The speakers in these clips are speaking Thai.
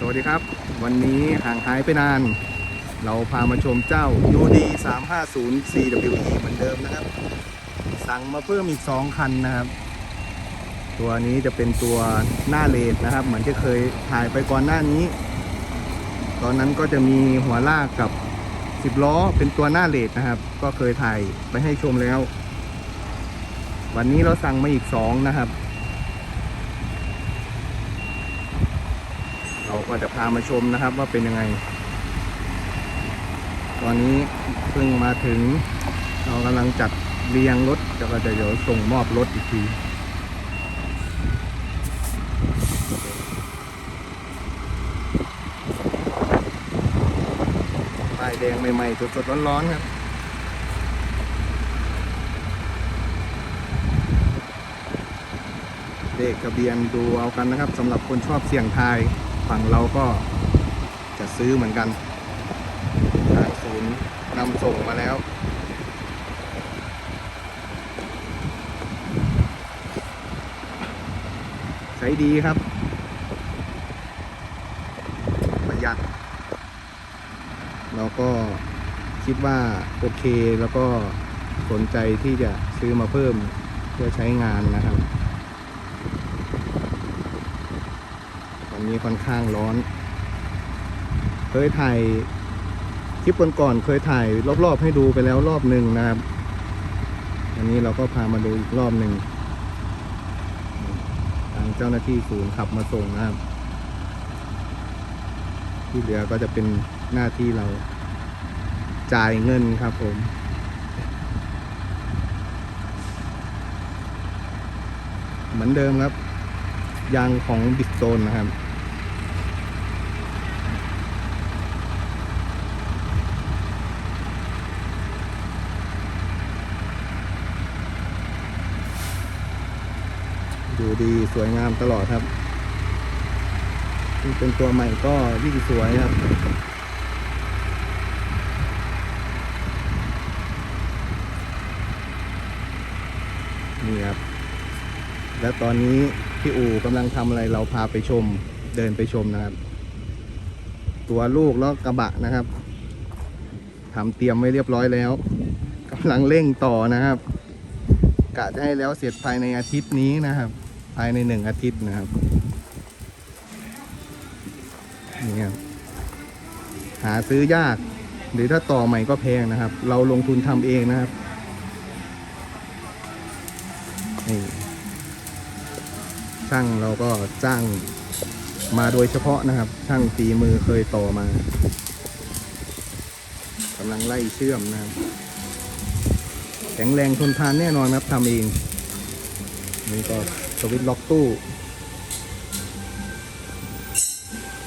สวัสดีครับ วันนี้ห่างหายไปนาน เราพามาชมเจ้า UD 350 CWE เหมือนเดิมนะครับ สั่งมาเพิ่มอีก 2 คันนะครับ ตัวนี้จะเป็นตัวหน้าเลดนะครับ เหมือนที่เคยถ่ายไปก่อนหน้านี้ ตอนนั้นก็จะมีหัวลากกับ 10 ล้อเป็นตัวหน้าเลดนะครับ ก็เคยถ่ายไปให้ชมแล้ว วันนี้เราสั่งมาอีก 2 นะครับ เราก็จะพามาชมนะครับว่าเป็นยังไง ตอนนี้เพิ่งมาถึง เรากำลังจัดเรียงรถแล้วก็จะเดี๋ยวส่งมอบรถอีกทีป้ายแดงใหม่ๆสดๆร้อนๆครับเลขทะเบียนดูเอากันนะครับสำหรับคนชอบเสี่ยงทาย ฝั่งเราก็จะซื้อเหมือนกันทางศูนย์นำส่งมาแล้ว ใช้ดีครับ ประหยัด เราก็คิดว่าโอเคแล้วก็สนใจที่จะซื้อมาเพิ่มเพื่อใช้งานนะครับ วั นี้ค่อนข้างร้อน เคยถ่ายคลิปก่อนๆเคยถ่ายรอบๆให้ดูไปแล้วรอบหนึ่งนะครับวันนี้เราก็พามาดูอีกรอบหนึ่งทางเจ้าหน้าที่ศูนย์ขับมาส่งนะครับ ที่เหลือก็จะเป็นหน้าที่เราจ่ายเงินครับผมเหมือนเดิมครับ ยางของบิสโตนนะครับ ดูดีสวยงามตลอดครับที่เป็นตัวใหม่ก็วิ่งสวยครับนี่ครับ และตอนนี้พี่อูกำลังทำอะไรเราพาไปชมเดินไปชมนะครับ ตัวลูกแล้วกระบะนะครับทำเตรียมไว้เรียบร้อยแล้วกำลังเร่งต่อนะครับกะจะให้แล้วเสร็จภายในอาทิตย์นี้นะครับ ภายในหนึ่งอาทิตย์นะครับนี่ครับหาซื้อยาก หรือถ้าต่อใหม่ก็แพงนะครับ เราลงทุนทำเองนะครับนี่ช่างเราก็จ้างมาโดยเฉพาะนะครับ ช่างฝีมือเคยต่อมากำลังไล่เชื่อมนะครับ แข็งแรงทนทานแน่นอนครับทำเอง นี่ก็ สวิตช์ล็อกตู้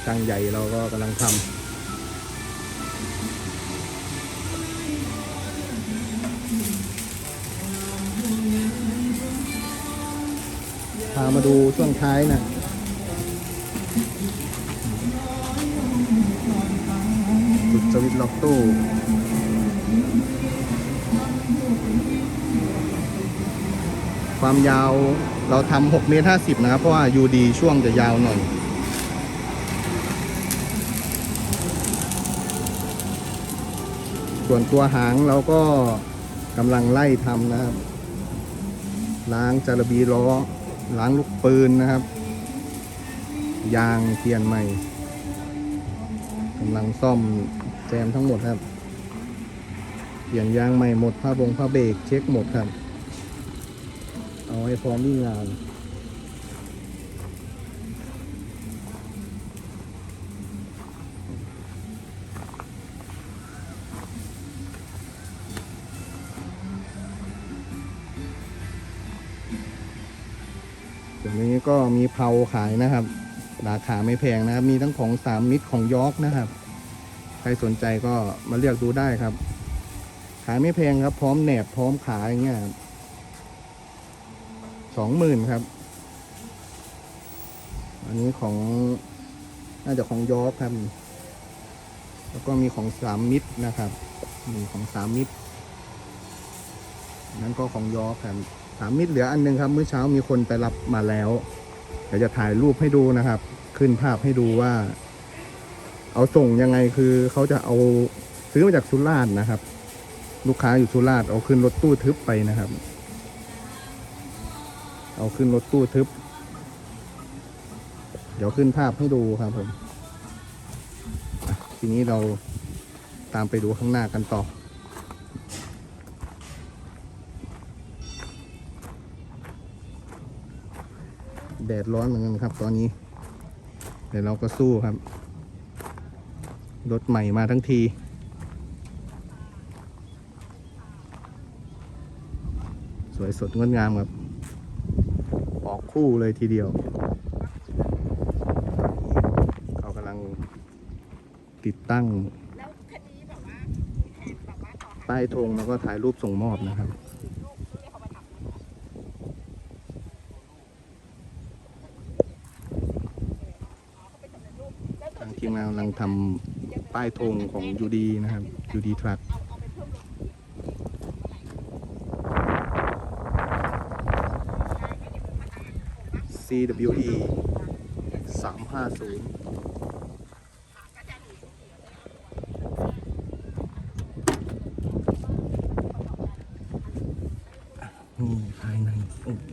ช่างใหญ่เราก็กำลังทำพามาดูช่วงท้ายนะจุดสวิตล็อกตู้ ความยาว เราทำ6เมตร50 นะครับ เพราะว่า UD ช่วงจะยาวหน่อย ส่วนตัวหางเราก็กำลังไล่ทำนะครับ ล้างจารบีล้อ ล้างลูกปืนนะครับ ยางเปลี่ยนใหม่กำลังซ่อมแจมทั้งหมดครับ เปลี่ยนยางใหม่หมดผ้าบงผ้าเบรกเช็คหมดครับ เอาให้พร้อมวิ่งงานตรงนี้ก็มีเพลาขายนะครับ ราคาไม่แพงนะครับ มีทั้งของสามมิตรของยอกนะครับ ใครสนใจก็มาเลือกดูได้ครับ ขายไม่แพงครับ พร้อมแหนบพร้อมขายอย่างเงี้ยครับ สองหมื่นครับ อันนี้ของน่าจะของยอร์กครับ แล้วก็มีของสามมิตรนะครับมีของสามมิตรนั้นก็ของยอร์กครับสามมิตรเหลืออันหนึงครับเมื่อเช้ามีคนไปรับมาแล้วเดี๋ยวจะถ่ายรูปให้ดูนะครับ ขึ้นภาพให้ดูว่า เอาส่งยังไงคือเขาจะเอาซื้อมาจากสุราษฎร์นะครับ ลูกค้าอยู่สุราษฎร์เอาขึ้นรถตู้ทึบไปนะครับ เอาขึ้นรถตู้ทึบ เดี๋ยวขึ้นภาพให้ดูครับผมทีนี้เราตามไปดูข้างหน้ากันต่อ แดดร้อนเหมือนกันครับตอนนี้ เดี๋ยวเราก็สู้ครับ รถใหม่มาทั้งที สวยสดงดงามครับ คู่เลยทีเดียว เขากำลังติดตั้งป้ายธงแล้วก็ถ่ายรูปส่งมอบนะครับทามาทำทางทีมงานกำลังทำป้ายธงของยูดีนะครับยูดีทรัค เอาเอาไปเพิ่มรถ CWE สามห้าศูนย์นี่ภายในโอ้โห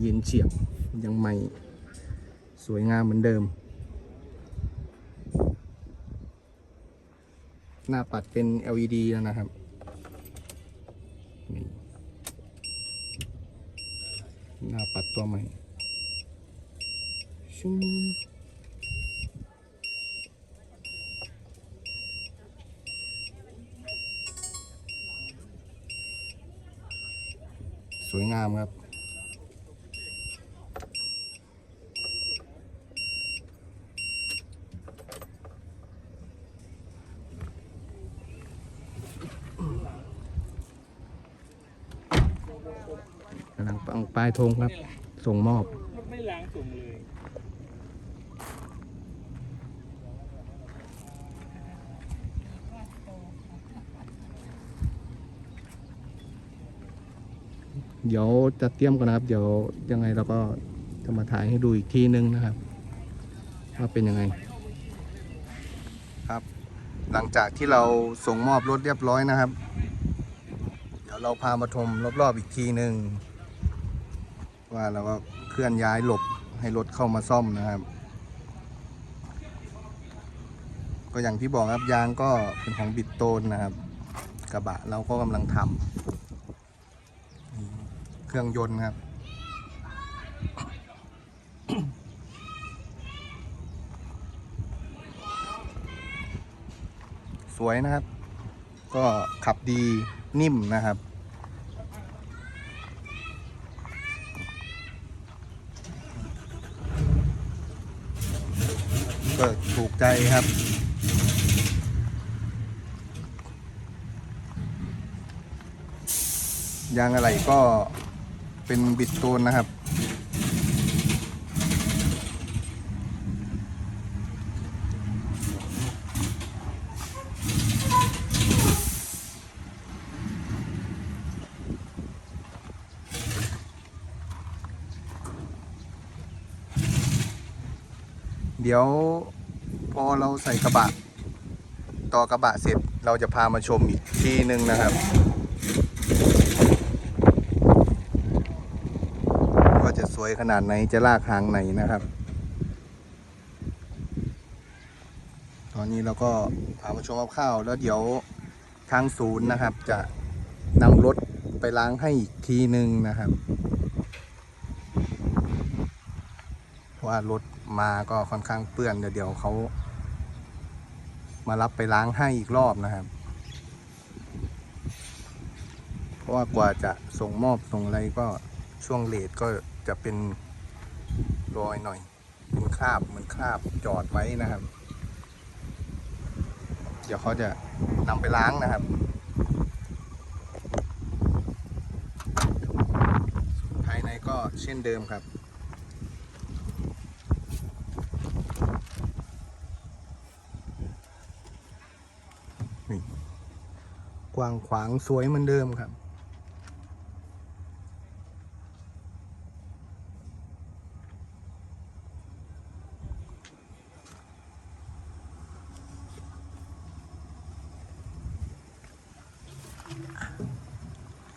เย็นเฉียบยังใหม่สวยงามเหมือนเดิม หน้าปัดเป็น LED แล้วนะครับนี่หน้าปัด ตัวใหม่ชุ้งสวยงามครับ กำลังปังป้ายธงครับ ส่งมอบไม่ล้างส่งเลยเดี๋ยวจะเตรียมก่อนนะครับ เดี๋ยวยังไงเราก็จะมาถ่ายให้ดูอีกทีนึงนะครับว่าเป็นยังไง ครับ หลังจากที่เราส่งมอบรถเรียบร้อยนะครับ เดี๋ยวเราพามาชมรอบๆอีกทีหนึ่ง ว่าเราก็เคลื่อนย้ายหลบให้รถเข้ามาซ่อมนะครับ ก็อย่างที่บอกครับยางก็เป็นของบิดโตนนะครับ กระบะเราก็กำลังทำเครื่องยนต์ครับสวยนะครับ ก็ขับดีนิ่มนะครับ ก็ ถูกใจครับยางอะไรก็เป็นบิดโตนนะครับ เดี๋ยว พอเราใส่กระบะ ต่อกระบะเสร็จเราจะพามาชมอีกที่หนึ่งนะครับว่าจะสวยขนาดไหนจะลากหางไหนนะครับ ตอนนี้เราก็พามาชมข้าวๆแล้วเดี๋ยวทางศูนย์นะครับ จะนำรถไปล้างให้อีกทีหนึ่งนะครับว่ารถมาก็ค่อนข้างเปื้อนเดี๋ยวเขา มารับไปล้างให้อีกรอบนะครับ เพราะว่ากว่าจะส่งมอบส่งอะไรก็ช่วงเลทก็จะเป็นรอยหน่อย เป็นคราบเหมือนคราบจอดไว้นะครับ เดี๋ยวเขาจะนำไปล้างนะครับภายในก็เช่นเดิมครับ กว้างขวางสวยเหมือนเดิมครับ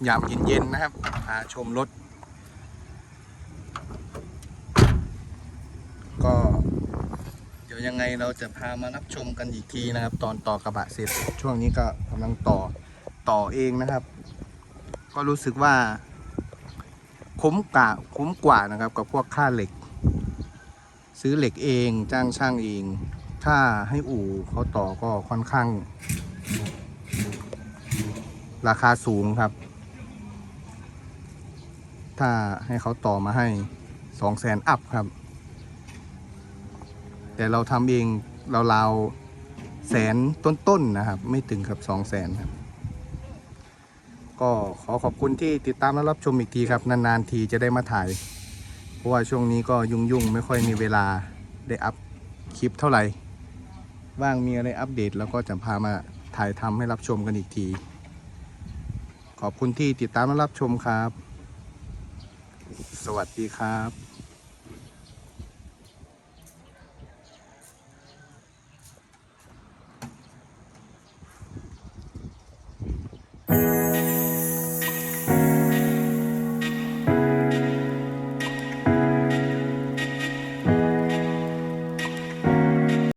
ยามเย็นๆนะครับพาชมรถก็เดี๋ยวยังไงเราจะพามารับชมกันอีกทีนะครับ ตอนต่อกระบะเสร็จ ช่วงนี้ก็กำลังต่อ ต่อเองนะครับ ก็รู้สึกว่าคุ้มกว่าคุ้มกว่านะครับ กับพวกค่าเหล็ก ซื้อเหล็กเองจ้างช่างเอง ถ้าให้อู่เขาต่อก็ค่อนข้าง ราคาสูงครับ ถ้าให้เขาต่อมาให้สองแสนอัพครับ แต่เราทำเองเราวๆแสนต้นๆนะครับ ไม่ถึงกับสองแสนครับ ก็ขอขอบคุณที่ติดตามและรับชมอีกทีครับ นานๆทีจะได้มาถ่าย เพราะว่าช่วงนี้ก็ยุ่งๆ ไม่ค่อยมีเวลาได้อัพคลิปเท่าไหร่ว่างมีอะไรอัปเดต แล้วก็จะพามาถ่ายทำให้รับชมกันอีกที ขอบคุณที่ติดตามและรับชมครับ สวัสดีครับ